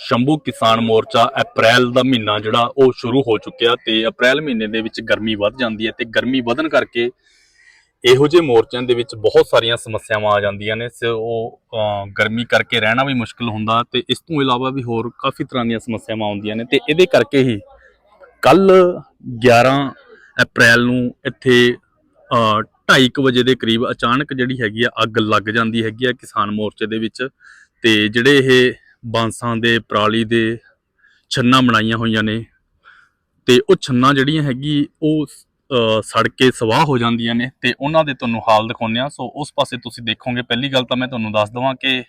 ਸ਼ੰਭੂ ਕਿਸਾਨ ਮੋਰਚਾ ਅਪ੍ਰੈਲ ਦਾ ਮਹੀਨਾ ਜਿਹੜਾ ਉਹ ਸ਼ੁਰੂ ਹੋ ਚੁੱਕਿਆ ਤੇ ਅਪ੍ਰੈਲ ਮਹੀਨੇ ਦੇ ਵਿੱਚ ਗਰਮੀ ਵੱਧ ਜਾਂਦੀ ਹੈ ਤੇ ਗਰਮੀ ਵਧਣ ਕਰਕੇ ਇਹੋ ਜਿਹੇ ਮੋਰਚਿਆਂ ਦੇ ਵਿੱਚ ਬਹੁਤ ਸਾਰੀਆਂ ਸਮੱਸਿਆਵਾਂ ਆ ਜਾਂਦੀਆਂ ਨੇ, ਸੋ ਉਹ ਗਰਮੀ ਕਰਕੇ ਰਹਿਣਾ ਵੀ ਮੁਸ਼ਕਲ ਹੁੰਦਾ ਤੇ ਇਸ ਤੋਂ ਇਲਾਵਾ ਵੀ ਹੋਰ ਕਾਫੀ ਤਰ੍ਹਾਂ ਦੀਆਂ ਸਮੱਸਿਆਵਾਂ ਆਉਂਦੀਆਂ ਨੇ ਤੇ ਇਹਦੇ ਕਰਕੇ ਹੀ ਕੱਲ 11 ਅਪ੍ਰੈਲ ਨੂੰ ਇੱਥੇ 2:30 ਵਜੇ ਦੇ ਕਰੀਬ ਅਚਾਨਕ ਜਿਹੜੀ ਹੈਗੀ ਆ ਅੱਗ ਲੱਗ ਜਾਂਦੀ ਹੈਗੀ ਆ ਕਿਸਾਨ ਮੋਰਚੇ ਦੇ ਵਿੱਚ ਤੇ ਜਿਹੜੇ ਇਹ ਬਾਂਸਾਂ ਦੇ, ਪਰਾਲੀ ਦੇ ਛੰਨਾ ਬਣਾਈਆਂ ਹੋਈਆਂ ਨੇ ਤੇ ਉਹ ਛੰਨਾ ਜਿਹੜੀਆਂ ਹੈਗੀ, ਉਹ ਸੜ ਕੇ ਸਵਾਹ ਹੋ ਜਾਂਦੀਆਂ ਨੇ ਤੇ ਉਹਨਾਂ ਦੇ ਤੁਹਾਨੂੰ ਹਾਲ ਦਿਖਾਉਂਦੇ ਆ ਸੋ ਉਸ ਪਾਸੇ ਤੁਸੀਂ ਦੇਖੋਗੇ, ਪਹਿਲੀ ਗੱਲ ਤਾਂ ਮੈਂ ਤੁਹਾਨੂੰ ਦੱਸ ਦਵਾਂ ਕਿ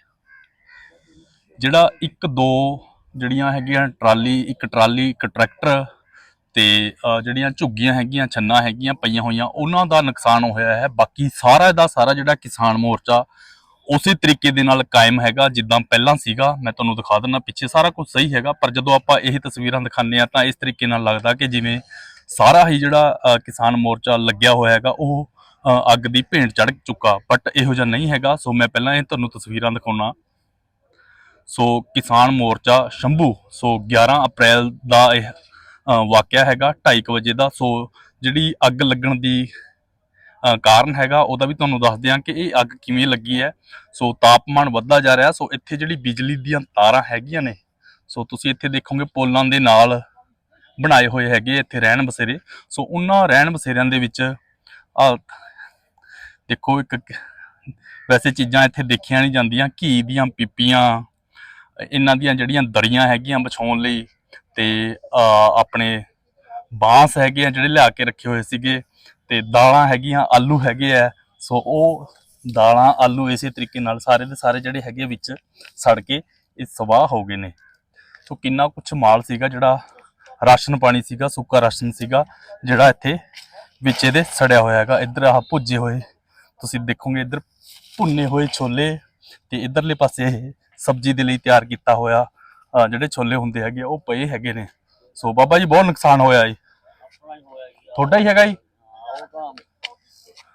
ਜਿਹੜਾ ਇੱਕ ਦੋ ਜਿਹੜੀਆਂ ਹੈਗੀਆਂ ਟਰਾਲੀ, ਇੱਕ ਟਰਾਲੀ, ਇੱਕ ਟਰੈਕਟਰ ਤੇ ਜਿਹੜੀਆਂ ਝੁੱਗੀਆਂ ਹੈਗੀਆਂ, ਛੰਨਾ ਹੈਗੀਆਂ ਪਈਆਂ ਹੋਈਆਂ, ਉਹਨਾਂ ਦਾ ਨੁਕਸਾਨ ਹੋਇਆ ਹੈ। ਬਾਕੀ ਸਾਰਾ ਦਾ ਸਾਰਾ ਜਿਹੜਾ ਕਿਸਾਨ ਮੋਰਚਾ ਉਸੇ ਤਰੀਕੇ ਦੇ ਨਾਲ ਕਾਇਮ ਹੈਗਾ, ਜਿੱਦਾਂ ਪਹਿਲਾਂ ਸੀਗਾ। ਮੈਂ ਤੁਹਾਨੂੰ ਦਿਖਾ ਦਿੰਦਾ, ਪਿੱਛੇ ਸਾਰਾ ਕੁਝ ਸਹੀ ਹੈਗਾ, ਪਰ ਜਦੋਂ ਆਪਾਂ ਇਹ ਤਸਵੀਰਾਂ ਦਿਖਾਉਂਦੇ ਆ ਤਾਂ ਇਸ ਤਰੀਕੇ ਨਾਲ ਲੱਗਦਾ ਕਿ ਜਿਵੇਂ ਸਾਰਾ ਹੀ ਜਿਹੜਾ ਕਿਸਾਨ ਮੋਰਚਾ ਲੱਗਿਆ ਹੋਇਆ ਹੈਗਾ, ਉਹ ਅੱਗ ਦੀ ਭੇਂਟ ਚੜ ਚੁੱਕਾ। ਬਟ ਇਹੋ ਜਿਹਾ ਨਹੀਂ ਹੈਗਾ। ਸੋ ਮੈਂ ਪਹਿਲਾਂ ਇਹ ਤੁਹਾਨੂੰ ਤਸਵੀਰਾਂ ਦਿਖਾਉਣਾ। ਸੋ ਕਿਸਾਨ ਮੋਰਚਾ ਸ਼ੰਭੂ ਸੋ 11 ਅਪ੍ਰੈਲ ਦਾ ਇਹ ਵਾਕਿਆ ਹੈਗਾ 2:30 ਵਜੇ ਦਾ। ਸੋ ਜਿਹੜੀ ਅੱਗ ਲੱਗਣ ਦੀ ਕਾਰਨ ਹੈਗਾ, ਉਹਦਾ ਵੀ ਤੁਹਾਨੂੰ ਦੱਸ ਦਿਆਂ ਕਿ ਇਹ ਅੱਗ ਕਿਵੇਂ ਲੱਗੀ ਹੈ। ਸੋ ਤਾਪਮਾਨ ਵੱਧਦਾ ਜਾ ਰਿਹਾ, ਸੋ ਇੱਥੇ ਜਿਹੜੀ ਬਿਜਲੀ ਦੀਆਂ ਤਾਰਾਂ ਹੈਗੀਆਂ ਨੇ, ਸੋ ਤੁਸੀਂ ਇੱਥੇ ਦੇਖੋਗੇ ਪੋਲਾਂ ਦੇ ਨਾਲ ਬਣਾਏ ਹੋਏ ਹੈਗੇ ਇੱਥੇ ਰਹਿਣ ਬਸੇਰੇ। ਸੋ ਉਹਨਾਂ ਰਹਿਣ ਬਸੇਰਿਆਂ ਦੇ ਵਿੱਚ, ਆ ਦੇਖੋ ਇੱਕ ਵੈਸੇ ਚੀਜ਼ਾਂ ਇੱਥੇ ਦੇਖੀਆਂ ਨਹੀਂ ਜਾਂਦੀਆਂ, ਘੀ ਦੀਆਂ ਪੀਪੀਆਂ, ਇਹਨਾਂ ਦੀਆਂ ਜਿਹੜੀਆਂ ਦਰੀਆਂ ਹੈਗੀਆਂ ਵਿਛਾਉਣ ਲਈ ਤੇ ਆਪਣੇ ਬਾਂਸ ਹੈਗੇ ਆ ਜਿਹੜੇ ਲਿਆ ਕੇ ਰੱਖੇ ਹੋਏ ਸੀਗੇ। ਤੇ ਦਾਲਾਂ ਹੈਗੀਆਂ ਆਲੂ ਹੈਗੇ ਆ। ਸੋ ਉਹ ਦਾਲਾਂ ਆਲੂ ਇਸੇ ਤਰੀਕੇ ਨਾਲ ਸਾਰੇ ਦੇ ਸਾਰੇ ਜਿਹੜੇ ਹੈਗੇ ਵਿੱਚ ਸੜ ਕੇ ਇਹ ਸਵਾਹ ਹੋ ਗਏ ਨੇ। ਸੋ ਕਿੰਨਾ ਕੁਛ ਮਾਲ ਸੀਗਾ ਜਿਹੜਾ ਰਾਸ਼ਨ ਪਾਣੀ ਸੀਗਾ ਸੁੱਕਾ ਰਾਸ਼ਨ ਸੀਗਾ ਜਿਹੜਾ ਇੱਥੇ ਵਿੱਚ ਇਹਦੇ ਸੜਿਆ ਹੋਇਆ ਹੈਗਾ। ਇੱਧਰ ਆਹ ਭੁੱਜੇ ਹੋਏ ਤੁਸੀਂ ਦੇਖੋਗੇ ਇੱਧਰ ਭੁੰਨੇ ਹੋਏ ਛੋਲੇ ਤੇ ਇਧਰਲੇ ਪਾਸੇ ਸਬਜ਼ੀ ਦੇ ਲਈ ਤਿਆਰ ਕੀਤਾ ਹੋਇਆ ਜਿਹੜੇ ਛੋਲੇ ਹੁੰਦੇ ਹੈਗੇ ਆ, ਉਹ ਪਏ ਹੈਗੇ ਨੇ। ਸੋ ਬਾਬਾ ਜੀ ਬਹੁਤ ਨੁਕਸਾਨ ਹੋਇਆ ਜੀ ਤੁਹਾਡਾ ਹੀ ਹੈਗਾ ਜੀ? ਉਹ ਤਾਂ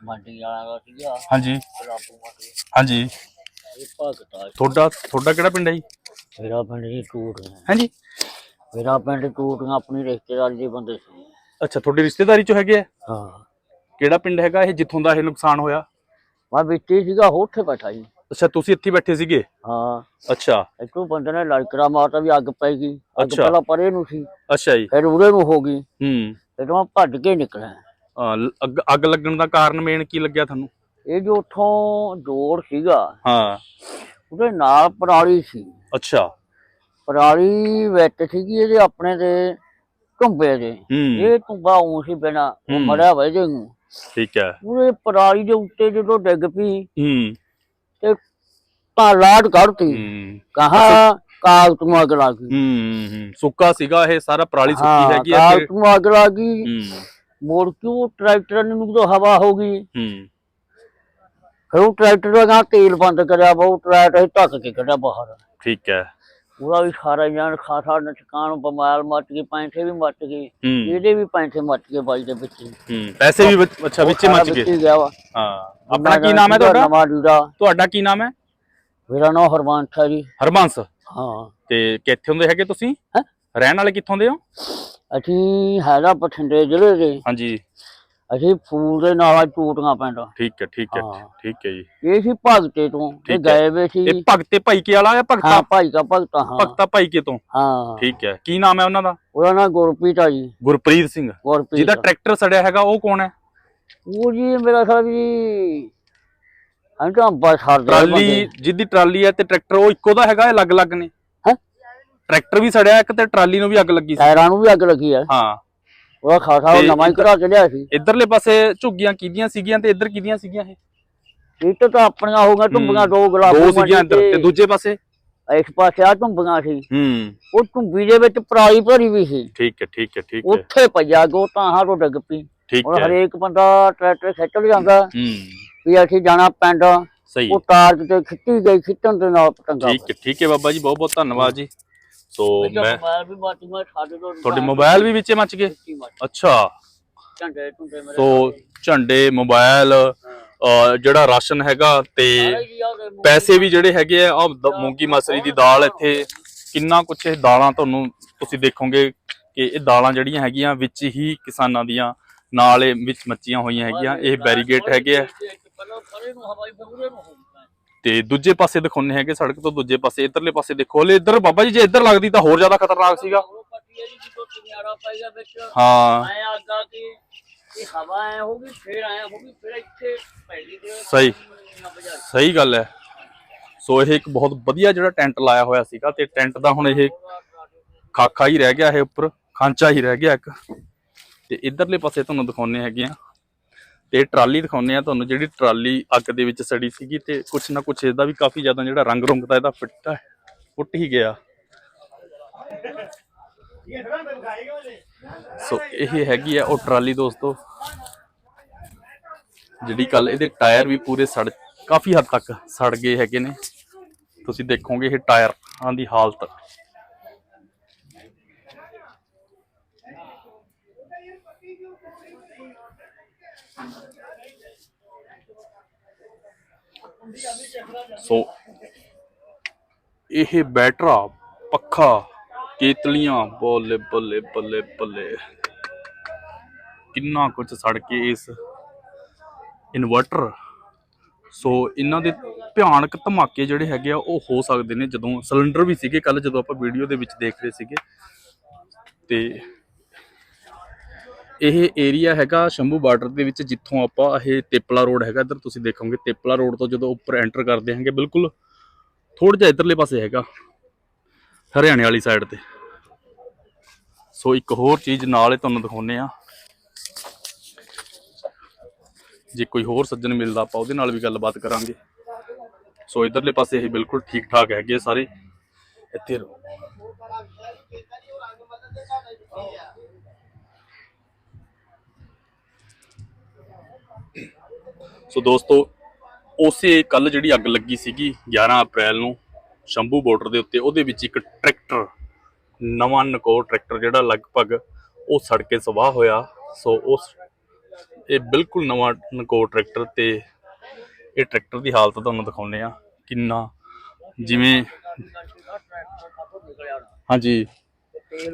ਮੰਡੀ ਵਾਲਾ ਦਾ ਸੀਗਾ ਹਾਂਜੀ। ਲਾਪੂ ਮੰਡੀ। ਹਾਂਜੀ। ਇਹ ਭਗਤਾ ਤੁਹਾਡਾ ਤੁਹਾਡਾ ਕਿਹੜਾ ਪਿੰਡ ਹੈ ਜੀ? ਮੇਰਾ ਪਿੰਡ ਦੀ ਟੂਟ ਹੈ ਹਾਂਜੀ। ਮੇਰਾ ਪਿੰਡ ਟੂਟੀਆਂ ਆਪਣੀ ਰਿਸ਼ਤੇਦਾਰੀ ਦੇ ਬੰਦੇ ਸੀ। ਅੱਛਾ ਤੁਹਾਡੀ ਰਿਸ਼ਤੇਦਾਰੀ ਚ ਹੈਗੇ ਆ? ਹਾਂ। ਕਿਹੜਾ ਪਿੰਡ ਹੈਗਾ ਇਹ ਜਿੱਥੋਂ ਦਾ ਇਹ ਨੁਕਸਾਨ ਹੋਇਆ? ਮੈਂ ਵਿੱਚ ਸੀਗਾ ਉੱਥੇ ਬੈਠਾ ਜੀ। ਅੱਛਾ ਤੁਸੀਂ ਇੱਥੇ ਬੈਠੇ ਸੀਗੇ? ਹਾਂ। ਅੱਛਾ। ਇੱਕੋ ਬੰਦੇ ਨੇ ਲੜਕਰਾ ਮਾਰਤਾ ਵੀ ਅੱਗ ਪੈ ਗਈ। ਅੱਗ ਅੱਛਾ। ਪਹਿਲਾਂ ਪਰੇ ਨੂੰ ਸੀ। ਅੱਛਾ ਜੀ। ਫਿਰ ਉਰੇ ਨੂੰ ਹੋ ਗਈ। ਹੂੰ। ਫਿਰ ਮੈਂ ਭੱਜ ਕੇ ਨਿਕਲਿਆ। ਅੱਗ ਅੱਗ ਲੱਗਣ ਦਾ ਕਾਰਨ ਮੇਨ ਕੀ ਲੱਗਿਆ ਤੁਹਾਨੂੰ? ਇਹ ਜੋ ਉੱਥੋਂ ਜੋੜ ਸੀਗਾ ਹਾਂ। ਉਹਦੇ ਨਾਲ ਪਰਾਲੀ ਸੀ। ਅੱਛਾ। ਪਰਾਲੀ ਵਿੱਚ ਸੀਗੀ ਇਹਦੇ ਆਪਣੇ ਦੇ ਢੁੰਬੇ ਦੇ। ਹੂੰ। ਇਹ ਟੁੰਬਾ ਉਂ ਸੀ ਬਿਨਾ ਹੂੰ। ਮਰਿਆ ਵਜੇ ਨੂੰ ਠੀਕ ਹੈ। ਉਹਦੇ ਪਰਾਲੀ ਦੇ ਉੱਤੇ ਜਦੋਂ ਡਿੱਗ ਪਈ ਹੂੰ। ਤੇ ਤਾਂ ਲਾਟ ਕੱਢਤੀ। ਹੂੰ। ਕਹਾ ਕਾਗਜ਼ ਨੂੰ ਅੱਗ ਲੱਗ ਗਈ। ਹੂੰ ਹੂੰ ਸੁੱਕਾ ਸੀਗਾ ਇਹ ਸਾਰਾ ਪਰਾਲੀ ਸੁੱਕੀ ਹਾਂ ਹੈਗੀ ਆ ਕਾਗਜ਼ ਤੇ ਨੂੰ ਅੱਗ ਲੱਗ ਗਈ। ਹੂੰ। ਮੋੜ ਕੇ ਉਹ ਟਰੈਕਟਰ ਨੂੰ ਜਦੋਂ ਹਵਾ ਹੋ ਗਈ। ਹੂੰ। ਫਿਰ ਉਹ ਟਰੈਕਟਰ ਦਾ ਗਾਂ ਤੇਲ ਬੰਦ ਕਰਿਆ ਵਾ ਉਹ ਟਰੈਕਟਰ ਢੱਕ ਕੇ ਕੱਢਿਆ ਬਾਹਰ। ਠੀਕ ਹੈ। ਉਹਦਾ ਵੀ ਸਾਰਾ ਜਾਨ ਖਾਸਾ ਨੁਕਸਾਨ ਬਮਾਲ ਮੱਚ ਗਈ ਪੈਂਥੇ ਵੀ ਮੱਚ ਹੂੰ। ਇਹਦੇ ਵੀ ਪੈਂਥੇ ਮੱਚ ਗਏ ਬਾਈ ਦੇ ਵਿੱਚ। ਹੀ। ਹੂੰ ਪੈਸੇ ਵੀ ਅੱਛਾ ਵਿੱਚੇ ਸਾਰਾ ਮੱਚ ਵਿੱਚ ਗਏ। ਹੀ ਗਿਆ ਵਾ। ਹਾਂ। ਆਪਣਾ ਕੀ ਨਾਮ ਹੈ ਤੁਹਾਡਾ? ਨਵਾਂ ਜੂੜਾ। ਤੁਹਾਡਾ ਕੀ ਨਾਮ ਹੈ? ਮੇਰਾ ਨਾਮ ਹਰਵੰਸ਼ ਹੈ ਜੀ। ਹਰਬੰਸ ਹਾਂ। ਤੇ ਕਿੱਥੇ ਹੁੰਦੇ ਹੈਗੇ ਤੁਸੀਂ? ਹੈਂ? ਰਹਿਣ ਵਾਲੇ ਕਿੱਥੋਂ ਦੇ ਹੋ? ਅਸੀਂ ਹੈਗਾ ਬਠਿੰਡੇ ਜ਼ਿਲ੍ਹੇ ਦੇ। ਹਾਂਜੀ। ਅਸੀਂ ਫੂਲ ਦੇ ਨਾਲ ਟੂਟੀਆਂ ਪਿੰਡ। ਠੀਕ ਹੈ ਠੀਕ ਹੈ ਹਾਂ। ਠੀਕ ਹੈ ਜੀ। ਇਹ ਸੀ ਭਗਤੇ ਤੋਂ। ਠੀਕ ਤੇ ਹੈ। ਗਏ ਵੇ ਸੀ। ਇਹ ਭਗਤੇ ਭਾਈ ਕੇ ਵਾਲਾ ਜਾਂ ਹਾਂ ਭਗਤਾ ਭਾਈ ਦਾ ਭਗਤਾ ਹਾਂ। ਭਗਤਾ ਭਾਈ ਕੇ ਤੋਂ? ਹਾਂ। ਠੀਕ ਹੈ। ਕੀ ਨਾਮ ਹੈ ਉਹਨਾਂ ਦਾ? ਉਹਦਾ ਨਾਮ ਗੁਰਪ੍ਰੀਤ ਆ ਜੀ। ਗੁਰਪ੍ਰੀਤ ਸਿੰਘ। ਗੁਰਪ੍ਰੀਤ। ਜਿਹਦਾ ਟਰੈਕਟਰ ਸੜਿਆ ਹੈਗਾ ਉਹ ਕੌਣ ਹੈ? ਉਹ ਜੀ ਮੇਰਾ ਸਾਹਿਬ ਜੀ ਹਾਂ ਤਾਂ ਬਸ ਹਰ ਟਰਾਲੀ ਜਿਹਦੀ ਟਰਾਲੀ ਹੈ ਤੇ ਟਰੈਕਟਰ ਉਹ ਇੱਕੋ ਦਾ ਹੈਗਾ ਇਹ ਅਲੱਗ-ਅਲੱਗ ਨੇ? ਟਰੈਕਟਰ ਵੀ ਸੜਿਆ ਇੱਕ ਤੇ ਟਰਾਲੀ ਨੂੰ ਵੀ ਅੱਗ ਲੱਗੀ ਸੀ। ਟਾਇਰਾਂ ਨੂੰ ਵੀ ਅੱਗ ਲੱਗੀ ਆ। ਹਾਂ। ਉਹਦਾ ਖਾਸਾ ਉਹ ਤੇ ਨਵਾਂ ਹੀ ਇੱਧਰ- ਕਰਾ ਕੇ ਲਿਆ ਸੀ। ਇਧਰਲੇ ਪਾਸੇ ਝੁੱਗੀਆਂ ਕਿਹਦੀਆਂ ਸੀਗੀਆਂ ਤੇ ਇੱਧਰ ਕਿਹਦੀਆਂ ਸੀਗੀਆਂ ਇਹ? ਇੱਕ ਤਾਂ ਆਪਣੀਆਂ ਹੋ ਗਈਆਂ ਟੁੰਬੀਆਂ ਦੋ ਗੁਲਾਬੀ ਦੋ ਸੀਗੀਆਂ ਇੱਧਰ ਤੇ ਦੂਜੇ ਪਾਸੇ? ਇਸ ਪਾਸੇ ਆ ਟੁੰਬੀਆਂ ਸੀ। ਹੂੰ। ਉਹ ਟੁੰਬੀ ਦੇ ਵਿੱਚ ਪਰਾਲੀ ਭਰੀ ਵੀ ਸੀ। ਠੀਕ ਹੈ ਠੀਕ ਹੈ ਠੀਕ ਹੈ। ਉੱਥੇ ਪਈਆ ਗੋ ਤਾਂ ਹਾਂ ਤੋਂ ਡਿੱਗ ਪਈ। ਠੀਕ ਹੁਣ ਹੈ। ਹਰੇਕ ਬੰਦਾ ਟਰੈਕਟਰ ਖਿੱਚ ਲਿਆਂਦਾ। ਹੂੰ। ਵੀ ਅਸੀਂ ਜਾਣਾ ਪਿੰਡ। ਸਹੀ ਉਹ ਤਾਰ ਕਿਤੇ ਖਿੱਚੀ ਗਈ ਖਿੱਚਣ ਦੇ ਨਾਲ ਪਟੰਗਾ ਠੀਕ ਹੈ ਠੀਕ ਹੈ ਬਾਬਾ ਜੀ ਬਹੁਤ ਬਹੁਤ ਧੰਨਵਾਦ ਜੀ। ਸਾਡੇ ਤੋਂ ਤੁਹਾਡੇ ਮੋਬਾਈਲ ਵੀ ਵਿੱਚੇ ਮੱਚ ਗਏ? ਅੱਛਾ। ਝੰਡੇ ਝੁੰਡੇ ਮੇਰੇ ਸੋ ਝੰਡੇ ਮੋਬਾਈਲ ਅਹ ਜਿਹੜਾ ਰਾਸ਼ਨ ਹੈਗਾ ਤੇ ਪੈਸੇ ਵੀ ਜਿਹੜੇ ਹੈਗੇ ਆ ਆਹ ਦ- ਮੂੰਗੀ ਮਸਰੀ ਦੀ ਦਾਲ ਇੱਥੇ ਕਿੰਨਾ ਕੁਛ ਇਹ ਦਾਲਾਂ ਤੁਹਾਨੂੰ ਤੁਸੀਂ ਦੇਖੋਗੇ ਕਿ ਇਹ ਦਾਲਾਂ ਜਿਹੜੀਆਂ ਹੈਗੀਆਂ ਵਿੱਚ ਹੀ ਕਿਸਾਨਾਂ ਦੀਆਂ ਨਾਲ ਇਹ ਵਿੱਚ ਮੱਚੀਆਂ ਹੋਈਆਂ ਹੈਗੀਆਂ ਇਹ ਬੈਰੀਗੇਟ ਹੈਗੇ ਆ। ਪਹਿਲਾਂ ਪਰੇ ਨੂੰ ਹਵਾਈ ਫਗੂਰੇ ਨੂੰ ਹੋਊਗਾ ਤੇ ਦੂਜੇ ਪਾਸੇ ਦਿਖਾਉਂਦੇ ਹੈਗੇ ਸੜਕ ਤੋਂ ਦੂਜੇ ਪਾਸੇ ਇਧਰਲੇ ਪਾਸੇ ਦੇਖੋ ਹਲੇ ਇੱਧਰ ਬਾਬਾ ਜੀ ਜੇ ਇੱਧਰ ਲੱਗਦੀ ਤਾਂ ਹੋਰ ਜ਼ਿਆਦਾ ਖਤਰਨਾਕ ਸੀਗਾ। ਹੈ ਸਹੀ। ਸਹੀ ਗੱਲ ਹੈ। ਸੋ ਇਹ ਇੱਕ ਬਹੁਤ ਵਧੀਆ ਜਿਹੜਾ ਟੈਂਟ ਲਾਇਆ ਹੋਇਆ ਸੀਗਾ ਤੇ ਟੈਂਟ ਦਾ ਹੁਣ ਇਹ ਖਾਖਾ ਹੀ ਰਹਿ ਗਿਆ ਇਹ ਉੱਪਰ ਖਾਂਚਾ ਹੀ ਰਹਿ ਗਿਆ ਇੱਕ। ਤੇ ਇਧਰਲੇ ਪਾਸੇ ਤੁਹਾਨੂੰ ਦਿਖਾਉਣੇ ਹੈਗੇ ਆ। ਤੇ ਟਰਾਲੀ ਦਿਖਾਉਂਦੇ ਆ ਤੁਹਾਨੂੰ, ਜਿਹੜੀ ਟਰਾਲੀ ਅੱਗ ਦੇ ਵਿੱਚ ਸੜੀ ਸੀਗੀ ਤੇ ਕੁਛ ਨਾ ਕੁਛ ਇਹਦਾ ਵੀ ਕਾਫੀ ਜ਼ਿਆਦਾ ਜਿਹੜਾ ਰੰਗ ਰੁੰਗ ਦਾ ਇਹਦਾ ਫਿੱਟ ਫੁੱਟ ਹੀ ਗਿਆ। ਸੋ ਇਹ ਹੈਗੀ ਆ ਉਹ ਟਰਾਲੀ ਦੋਸਤੋ, ਜਿਹੜੀ ਕੱਲ ਇਹਦੇ ਟਾਇਰ ਵੀ ਪੂਰੇ ਸੜ, ਕਾਫੀ ਹੱਦ ਤੱਕ ਸੜ ਗਏ ਹੈਗੇ ਨੇ। ਤੁਸੀਂ ਦੇਖੋਗੇ ਇਹ ਟਾਇਰਾਂ ਦੀ ਹਾਲਤ। ਸੋ, ਇਹ ਬੈਟਰਾ, ਪੱਖਾ, ਕੇਤਲੀਆਂ, ਬੱਲੇ ਬੱਲੇ ਬੱਲੇ ਬੱਲੇ। ਕਿੰਨਾ ਕੁਝ ਸੜ ਕੇ ਇਸ ਇਨਵਰਟਰ। ਸੋ, ਇਹਨਾਂ ਦੇ ਭਿਆਨਕ ਧਮਾਕੇ ਜਿਹੜੇ ਹੈਗੇ ਆ, ਉਹ ਹੋ ਸਕਦੇ ਨੇ, ਜਦੋਂ ਸਿਲੰਡਰ ਵੀ ਸੀਗੇ ਕੱਲ ਜਦੋਂ ਆਪਾਂ ਵੀਡੀਓ ਦੇ ਵਿੱਚ ਦੇਖ ਰਹੇ ਸੀਗੇ। ਤੇ ਇਹ ਏਰੀਆ ਹੈਗਾ ਸ਼ੰਭੂ ਬਾਰਡਰ ਦੇ ਵਿੱਚ, ਜਿੱਥੋਂ ਆਪਾਂ ਇਹ ਤੇਪਲਾ ਰੋਡ ਹੈਗਾ। ਇੱਧਰ ਤੁਸੀਂ ਦੇਖੋਗੇ, ਤੇਪਲਾ ਰੋਡ ਤੋਂ ਜਦੋਂ ਉੱਪਰ ਐਂਟਰ ਕਰਦੇ ਹਾਂਗੇ, ਬਿਲਕੁਲ ਥੋੜਾ ਜਿਹਾ ਇੱਧਰਲੇ ਪਾਸੇ ਹੈਗਾ, ਹਰਿਆਣੇ ਵਾਲੀ ਸਾਈਡ ਤੇ। ਸੋ ਇੱਕ ਹੋਰ ਚੀਜ਼ ਨਾਲ ਹੀ ਤੁਹਾਨੂੰ ਦਿਖਾਉਨੇ ਆ ਜੇ ਕੋਈ ਹੋਰ ਸੱਜਣ ਮਿਲਦਾ, ਆਪਾਂ ਉਹਦੇ ਨਾਲ ਵੀ ਗੱਲਬਾਤ ਕਰਾਂਗੇ। ਸੋ ਇਧਰਲੇ ਪਾਸੇ ਇਹ ਬਿਲਕੁਲ ਠੀਕ ਠਾਕ ਹੈਗੇ ਆ ਸਾਰੇ। ਇੱਥੇ ਰਹੋ। ਸੋ ਦੋਸਤੋ ਉਸੇ ਕੱਲ ਜਿਹੜੀ ਅੱਗ ਲੱਗੀ ਸੀਗੀ 11 ਅਪ੍ਰੈਲ ਨੂੰ ਸ਼ੰਭੂ ਬਾਰਡਰ ਦੇ ਉੱਤੇ ਉਹਦੇ ਵਿੱਚ ਇੱਕ ਟਰੈਕਟਰ ਨਵਾਂ ਨਕੋ ਟਰੈਕਟਰ ਜਿਹੜਾ ਲਗਭਗ ਉਹ ਸੜ ਕੇ ਸਵਾਹ ਹੋਇਆ। ਸੋ ਉਸ ਇਹ ਬਿਲਕੁਲ ਨਵਾਂ ਨਕੋ ਟਰੈਕਟਰ ਤੇ ਇਹ ਟਰੈਕਟਰ ਦੀ ਹਾਲਤ ਤੁਹਾਨੂੰ ਦਿਖਾਉਂਦੇ ਆ ਕਿੰਨਾ ਜਿਵੇਂ ਹਾਂਜੀ।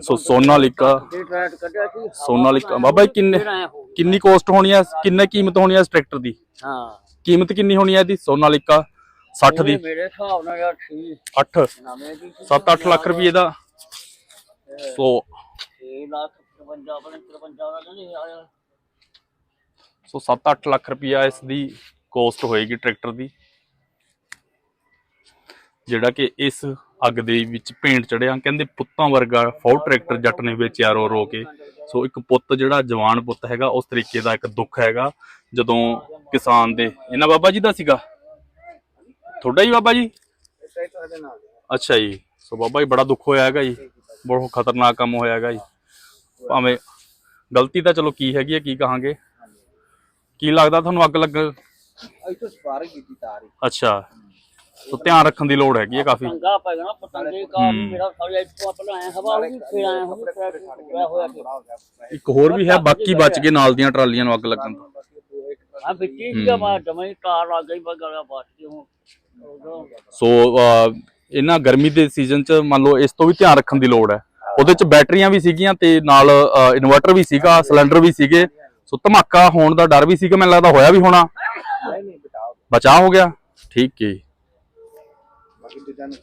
ਸੋ ਸੋਨਾਲੀਕਾ ਤੇ ਟਰੈਟ ਕੱਢਿਆ ਸੀ ਸੋਨਾਲੀਕਾ ਬਾਬਾ ਜੀ ਕਿੰਨੇ ਹੋ ਕਿੰਨੀ ਕੋਸਟ ਹੋਣੀ ਆ? ਕਿੰਨੇ ਕੀਮਤ ਹੋਣੀ ਆ ਇਸ ਟਰੈਕਟਰ ਦੀ? ਹਾਂ। ਕੀਮਤ ਕਿੰਨੀ ਹੋਣੀ ਆ ਇਹਦੀ? ਸੋਨਾਲੀਕਾ 60 ਦੀ। ਮੇਰੇ ਹਿਸਾਬ ਨਾਲ ਯਾਰ ਸੀ 8 ਨਵੇਂ ਦੀ 7-8 ਲੱਖ ਰੁਪਏ ਦਾ। ਸੋ। 6 ਲੱਖ 53 ਆਪਣੇ 53 ਦਾ ਕਹਿੰਦੇ ਯਾਰ ਸੋ 7-8 ਲੱਖ ਰੁਪਇਆ ਇਸ ਦੀ ਕੋਸਟ ਹੋਏਗੀ ਟਰੈਕਟਰ ਦੀ। ਜਿਹੜਾ ਕਿ ਇਸ ਅੱਗ ਦੇ ਵਿੱਚ ਭੇਂਟ ਚੜਿਆ ਕਹਿੰਦੇ ਪੁੱਤਾਂ ਵਰਗਾ ਫੌ ਟਰੈਕਟਰ ਜੱਟ ਨੇ ਵੇਚਿਆ ਰੋ ਰੋ ਕੇ। ਸੋ ਇੱਕ ਪੁੱਤ ਜਿਹੜਾ ਜਵਾਨ ਪੁੱਤ ਹੈਗਾ ਉਸ ਤਰੀਕੇ ਦਾ ਇੱਕ ਦੁੱਖ ਹੈਗਾ। ਜਦੋਂ ਕਿਸਾਨ ਦੇ ਇਹਨਾਂ ਬਾਬਾ ਜੀ ਦਾ ਸੀਗਾ? ਤੁਹਾਡਾ ਹੀ ਬਾਬਾ ਜੀ? ਅੱਛਾ ਜੀ। ਸੋ ਬਾਬਾ ਜੀ ਬੜਾ ਦੁੱਖ ਹੋਇਆ ਹੈਗਾ ਜੀ। ਬਹੁਤ ਖਤਰਨਾਕ ਕੰਮ ਹੋਇਆ ਹੈਗਾ ਜੀ। ਭਾਵੇਂ ਗਲਤੀ ਤਾਂ ਚਲੋ ਕੀ ਹੈਗੀ ਹੈ ਕੀ ਕਹਾਂਗੇ? ਕੀ ਲੱਗਦਾ ਤੁਹਾਨੂੰ ਅੱਗ ਲੱਗ ਇੱਥੇ ਸਪਾਰਕ ਕੀਤੀ ਤਾਰੀ ਅੱਛਾ। ਸੋ ਧਿਆਨ ਰੱਖਣ ਦੀ ਲੋੜ ਹੈਗੀ ਹੈ ਕਾਫੀ। ਪੰਗਾ ਪੈ ਗਿਆ ਨਾ ਪਤੰਗੇ ਕਾ ਮੇਰਾ ਸਾਰੇ ਇੱਥੋਂ ਆਪਣਾ ਆਇਆ ਹਵਾ ਉਹ ਵੀ ਫਿਰ ਆਇਆ ਹੋ ਹੋਇਆ ਕਿ ਇੱਕ ਹੋਰ ਵੀ ਹੈ ਬਾਕੀ ਬਚ ਗਏ ਨਾਲ ਦੀਆਂ ਟਰਾਲੀਆਂ ਨੂੰ ਅੱਗ ਲੱਗਣ ਤੋਂ। ਹਾਂ ਵਿੱਚ ਹੀ ਸੀਗਾ ਮੈਂ ਜਮਈ ਕਾਰ ਲੱਗ ਗਈ ਬਗੜਾ ਬਾਤ ਉਦੋਂ ਸੋ ਇਹਨਾਂ ਗਰਮੀ ਦੇ ਸੀਜ਼ਨ 'ਚ ਮੰਨ ਲਓ ਇਸ ਤੋਂ ਵੀ ਧਿਆਨ ਰੱਖਣ ਦੀ ਲੋੜ ਹੈ। ਉਹਦੇ 'ਚ ਬੈਟਰੀਆਂ ਵੀ ਸੀਗੀਆਂ ਤੇ ਨਾਲ ਇਨਵਰਟਰ ਵੀ ਸੀਗਾ ਸਿਲੰਡਰ ਵੀ ਸੀਗੇ। ਸੋ ਧਮਾਕਾ ਹੋਣ ਦਾ ਡਰ ਵੀ ਸੀਗਾ ਮੈਨੂੰ ਲੱਗਦਾ ਹੋਇਆ ਵੀ ਹੋਣਾ। ਬਚਾਅ ਹੋ ਗਿਆ। ਠੀਕ ਹੈ ਜੀ। ਬਾਕੀ ਦੂਜਾ ਨੂੰ